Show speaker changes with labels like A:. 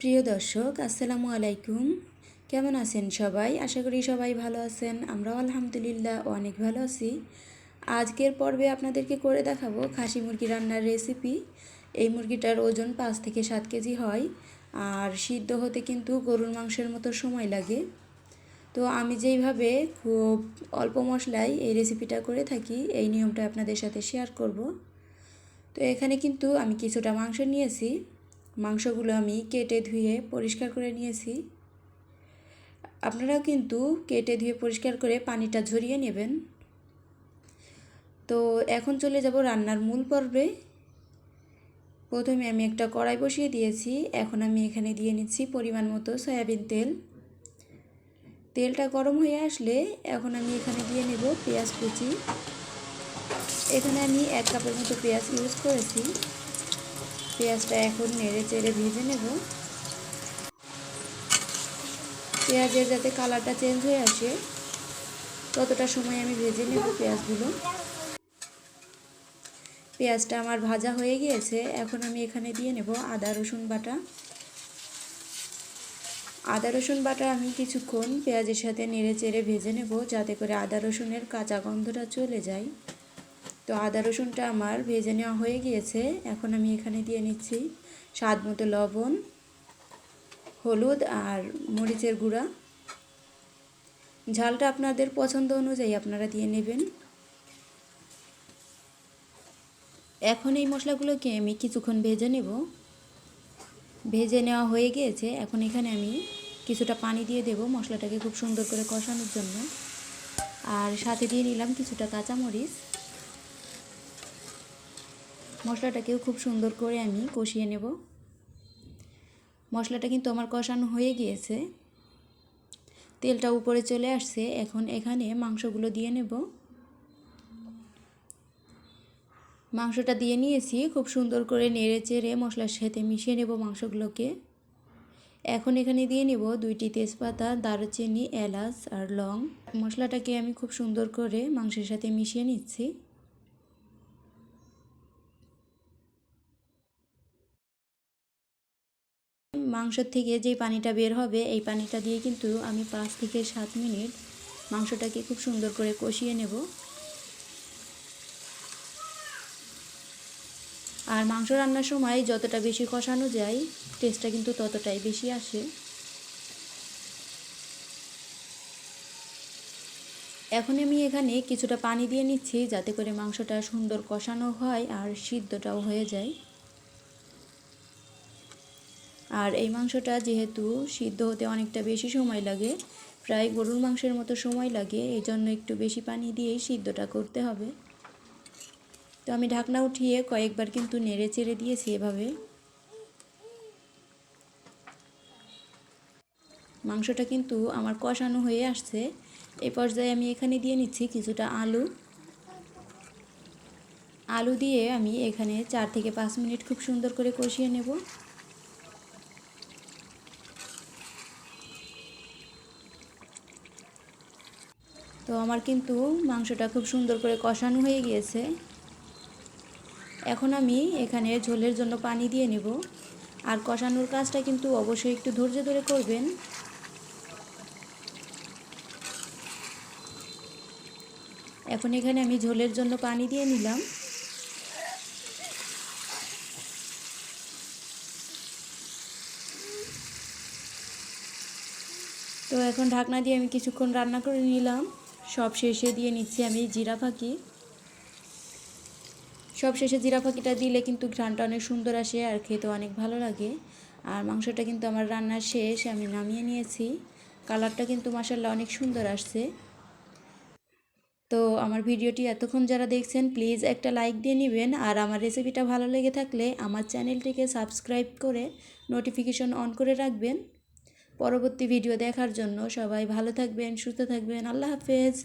A: প্রিয় দর্শক, আসসালামু আলাইকুম। কেমন আছেন সবাই? আশা করি সবাই ভালো আছেন। আমরাও আলহামদুলিল্লাহ অনেক ভালো আছি। আজকের পর্বে আপনাদেরকে করে দেখাবো খাসি মুরগি রান্নার রেসিপি এই মুরগিটার ওজন পাঁচ থেকে সাত কেজি হয় আর সিদ্ধ হতে কিন্তু গরুর মাংসের মতো সময় লাগে। তো আমি যেইভাবে খুব অল্প মশলায় এই রেসিপিটা করে থাকি, এই নিয়মটা আপনাদের সাথে শেয়ার করব। তো এখানে কিন্তু আমি কিছুটা মাংস নিয়েছি। মাংসগুলো আমি কেটে ধুয়ে পরিষ্কার করে নিয়েছি। আপনারাও কিন্তু কেটে ধুয়ে পরিষ্কার করে পানিটা ঝরিয়ে নেবেন। তো এখন চলে যাব রান্নার মূল পর্বে। প্রথমে আমি একটা কড়াই বসিয়ে দিয়েছি। এখন আমি এখানে দিয়ে নিচ্ছি পরিমাণ মতো সয়াবিন তেল। তেলটা গরম হয়ে আসলে এখন আমি এখানে দিয়ে নেব পেঁয়াজ কুচি। এখানে আমি এক কাপের মতো পেঁয়াজ ইউজ করেছি। পেঁয়াজটা এখন নেড়ে চেড়ে ভেজে নেব। পেঁয়াজের যাতে কালারটা চেঞ্জ হয়ে আসে, ততটা সময় আমি ভেজে নেব পেঁয়াজগুলো। পেঁয়াজটা আমার ভাজা হয়ে গিয়েছে, এখন আমি এখানে দিয়ে নেব আদা, রসুন বাটা। আদা, রসুন বাটা আমি কিছুক্ষণ পেঁয়াজের সাথে নেড়ে চেড়ে ভেজে নেব, যাতে করে আদা, রসুনের কাঁচা গন্ধটা চলে যায়। তো আদা রসুনটা আমার ভেজে নেওয়া হয়ে গিয়েছে। এখন আমি এখানে দিয়ে নিচ্ছি স্বাদ মতো লবণ, হলুদ আর মরিচের গুঁড়া। ঝালটা আপনাদের পছন্দ অনুযায়ী আপনারা দিয়ে নেবেন। এখন এই মশলাগুলোকে আমি কিছুক্ষণ ভেজে নেব। ভেজে নেওয়া হয়ে গিয়েছে। এখন এখানে আমি কিছুটা পানি দিয়ে দেব মশলাটাকে খুব সুন্দর করে কষানোর জন্য। আর সাথে দিয়ে নিলাম কিছুটা কাঁচামরিচ। মশলাটাকেও খুব সুন্দর করে আমি কষিয়ে নেব। মশলাটা কিন্তু আমার কষানো হয়ে গিয়েছে। তেলটা উপরে চলে আসছে, এখন এখানে মাংসগুলো দিয়ে নেব। মাংসটা দিয়ে নিয়েছি, খুব সুন্দর করে নেড়ে চেড়ে মশলার সাথে মিশিয়ে নেব মাংসগুলোকে। এখন এখানে দিয়ে নেব দুইটি তেজপাতা, দারুচিনি, এলাচ আর লং। মশলাটাকে আমি খুব সুন্দর করে মাংসের সাথে মিশিয়ে নিচ্ছি। মাংসর থেকে যে পানিটা বের হবে, এই পানিটা দিয়ে কিন্তু আমি পাঁচ থেকে সাত মিনিট মাংসটাকে খুব সুন্দর করে কষিয়ে নেব। আর মাংস রান্নার সময় যতটা বেশি কষানো যায় টেস্টটা কিন্তু ততটাই বেশি আসে। এখন আমি এখানে কিছুটা পানি দিয়ে নিচ্ছি যাতে করে মাংসটা সুন্দর কষানো হয় আর সিদ্ধটাও হয়ে যায়। আর এই মাংসটা যেহেতু সিদ্ধ হতে অনেকটা বেশি সময় লাগে, প্রায় গরুর মাংসের মতো সময় লাগে এই জন্য একটু বেশি পানি দিয়েই সিদ্ধটা করতে হবে। তো আমি ঢাকনা উঠিয়ে কয়েকবার কিন্তু নেড়ে চেড়ে দিয়েছি এভাবে। মাংসটা কিন্তু আমার কষানো হয়ে আসছে। এই পর্যায়ে আমি এখানে দিয়ে নিচ্ছি কিছুটা আলু। আলু দিয়ে আমি এখানে চার থেকে পাঁচ মিনিট খুব সুন্দর করে কষিয়ে নেব। তো আমার কিন্তু মাংসটা খুব সুন্দর করে কষানো হয়ে গিয়েছে। এখন আমি এখানে ঝোলের জন্য পানি দিয়ে নেব। আর কষানোর কাজটা কিন্তু অবশ্যই একটু ধৈর্য ধরে করবেন। এখন এখানে আমি ঝোলের জন্য পানি দিয়ে নিলাম। তো এখন ঢাকনা দিয়ে আমি কিছুক্ষণ রান্না করে নিলাম। সব শেষে দিয়ে নিচ্ছি আমি জিরা ফাঁকি। সব শেষে জিরা ফাঁকিটা দিলে কিন্তু ঘ্রানটা অনেক সুন্দর আসে আর খেতে অনেক ভালো লাগে। আর মাংসটা কিন্তু আমার রান্নার শেষ, আমি নামিয়ে নিয়েছি। কালারটা কিন্তু মাসাল্লাহ অনেক সুন্দর আসছে। তো আমার ভিডিওটি এতক্ষণ যারা দেখছেন, প্লিজ একটা লাইক দিয়ে নেবেন। আর আমার রেসিপিটা ভালো লেগে থাকলে আমার চ্যানেলটিকে সাবস্ক্রাইব করে নোটিফিকেশন অন করে রাখবেন। পরবর্তী ভিডিও দেখার জন্য সবাই ভালো থাকবেন সুস্থ থাকবেন। আল্লাহ হাফেজ।